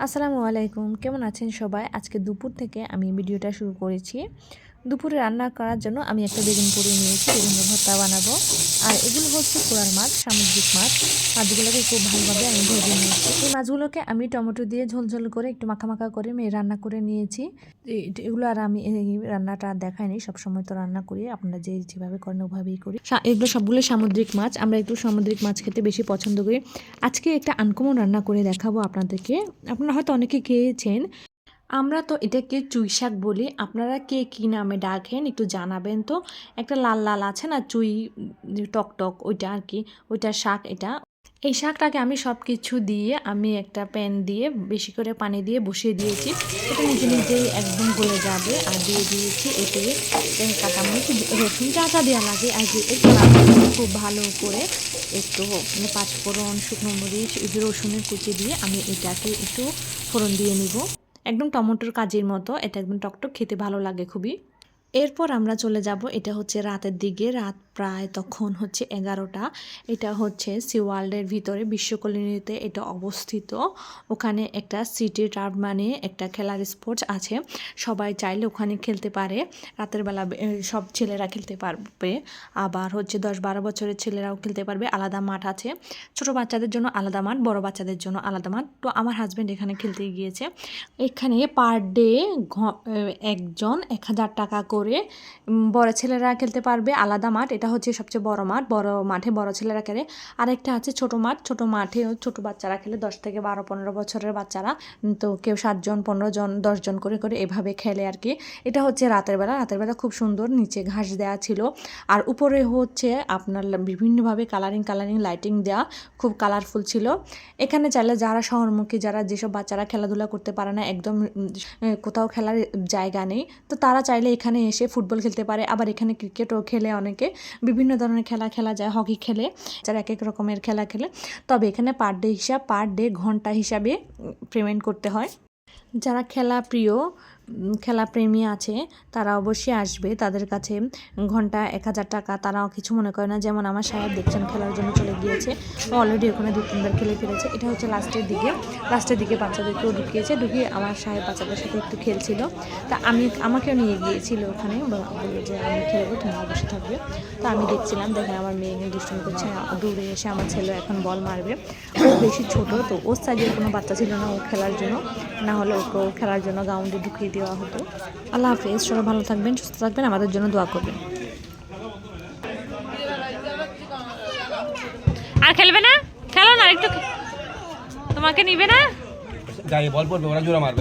আসসালামু আলাইকুম। কেমন আছেন সবাই? আজকে দুপুর থেকে আমি ভিডিওটা শুরু করেছি। দুপুরে রান্না করার জন্য আমি একটা বেগুন পুড়িয়ে নিয়েছি, বেগুন ভর্তা বানাবো। আর এগুলো হচ্ছে কোরাল মাছ, সামুদ্রিক মাছ। মাছগুলোকে খুব ভালোভাবে আমি ভেজে নিয়েছি। এই মাছগুলোকে আমি টমেটো দিয়ে ঝোলঝোল করে, একটু মাখা মাখা করে আমি রান্না করে নিয়েছি। এগুলো আর আমি রান্নাটা দেখাইনি, সবসময় তো রান্না করি, আপনারা যে যেভাবে করেন ওভাবেই করি। এগুলো সবগুলো সামুদ্রিক মাছ, আমরা একটু সামুদ্রিক মাছ খেতে বেশি পছন্দ করি। আজকে একটা আনকমন রান্না করে দেখাবো আপনাদেরকে। আপনারা হয়তো অনেকে খেয়েছেন। আমরা তো এটাকে চুই শাক বলি। আপনারা কে কী নামে ডাকেন একটু জানাবেন তো। একটা লাল লাল আছে না চুই উম, টক টক ওইটা আর কি ওইটা শাক এটা। এই শাকটাকে আমি সব কিছু দিয়ে আমি একটা প্যান দিয়ে বেশি করে পানি দিয়ে বসিয়ে দিয়েছি। এটা নিজে নিজেই একদম গলে যাবে আর দিয়ে দিয়েছি এতে কাটামরিচ রসুন যা যা দেওয়া লাগে আর একটু খুব ভালো করে একটু পাঁচফোড়ন শুকনো মরিচ রসুনের কুচি দিয়ে আমি এটাকে একটু ফোড়ন দিয়ে নিব। একদম টমেটোর কাজের মতো এটা একদম টকটক খেতে ভালো লাগে খুবই। এরপর আমরা চলে যাব, এটা হচ্ছে রাতের দিকে, রাত প্রায় তখন হচ্ছে এগারোটা। এটা হচ্ছে সি ওয়ার্ল্ডের ভিতরে বিশ্বকলিনীতে এটা অবস্থিত। ওখানে একটা সিটি টার্ফ মানে একটা খেলার স্পোর্টস আছে। সবাই চাইলে ওখানে খেলতে পারে। রাতের বেলা সব ছেলেরা খেলতে পারবে। আবার হচ্ছে দশ বারো বছরের ছেলেরাও খেলতে পারবে। আলাদা মাঠ আছে। ছোট বাচ্চাদের জন্য আলাদা মাঠ, বড় বাচ্চাদের জন্য আলাদা মাঠ। তো আমার হাজব্যান্ড এখানে খেলতে গিয়েছে। এখানে পার ডে একজন এক হাজার টাকা করে উম, বড় ছেলেরা খেলতে পারবে আলাদা মাঠ এটা হচ্ছে সবচেয়ে বড় মাঠ বড় মাঠে বড় ছেলেরা খেলে। আরেকটা আছে ছোট মাঠ ছোট মাঠে ছোট বাচ্চারা খেলে দশ থেকে বারো পনেরো বছরের বাচ্চারা। তো কেউ সাতজন পনেরো জন দশজন করে করে এভাবে খেলে আর কি। এটা হচ্ছে রাতের বেলা রাতের বেলা খুব সুন্দর নিচে ঘাস দেওয়া ছিল। আর উপরে হচ্ছে আপনার বিভিন্নভাবে কালারিং কালারিং লাইটিং দেওয়া খুব কালারফুল ছিল। এখানে চাইলে যারা শহরমুখী যারা যেসব বাচ্চারা খেলাধুলা করতে পারে না একদম কোথাও খেলার জায়গা নেই তো তারা চাইলে এখানে এসে ফুটবল খেলতে পারে। আবার এখানে ক্রিকেটও খেলে অনেকে। বিভিন্ন ধরনের খেলা খেলা যায়, হকি খেলে, যারা এক এক রকমের খেলা খেলে। তবে এখানে পার ডে হিসাব, পার ডে ঘণ্টা হিসাবে পেমেন্ট করতে হয়। যারা খেলা প্রিয় খেলাপ্রেমী আছে, তারা অবশ্যই আসবে। তাদের কাছে ঘণ্টা এক হাজার টাকা। তারাও কিছু মনে করে না, যেমন আমার সাহেব দেখছেন খেলার জন্য চলে গিয়েছে। অলরেডি ওখানে দু তিনবার খেলে ফেলেছে। এটা হচ্ছে লাস্টের দিকে। লাস্টের দিকে বাচ্চাদেরকেও ঢুকিয়েছে। ঢুকিয়ে আমার সাহেব বাচ্চাদের সাথে একটু খেলছিল। তা আমি, আমাকেও নিয়ে গিয়েছিল ওখানে। বলল যে আমি খেলব, তুমি অবশ্যই থাকবে। তো আমি দেখছিলাম দেখেন আমার মেয়ে এখানে দুষ্টুমি করছে। দূরে এসে আমার ছেলে এখন বল মারবে। ও বেশি ছোট, তো ওর সাইজের কোনো বাচ্চা ছিল না ও খেলার জন্য। না হলে ওকেও খেলার জন্য গ্রাউন্ডে ঢুকিয়ে দেওয়া হতো। আল্লাহ হাফিজ, সবাই ভালো থাকবেন, সুস্থ থাকবেন, আমাদের জন্য দোয়া করবেন। আর খেলবে না? খেলো না একটু তোমাকে নিবে না? গায়ে বল ওরা জোড়া মারবে।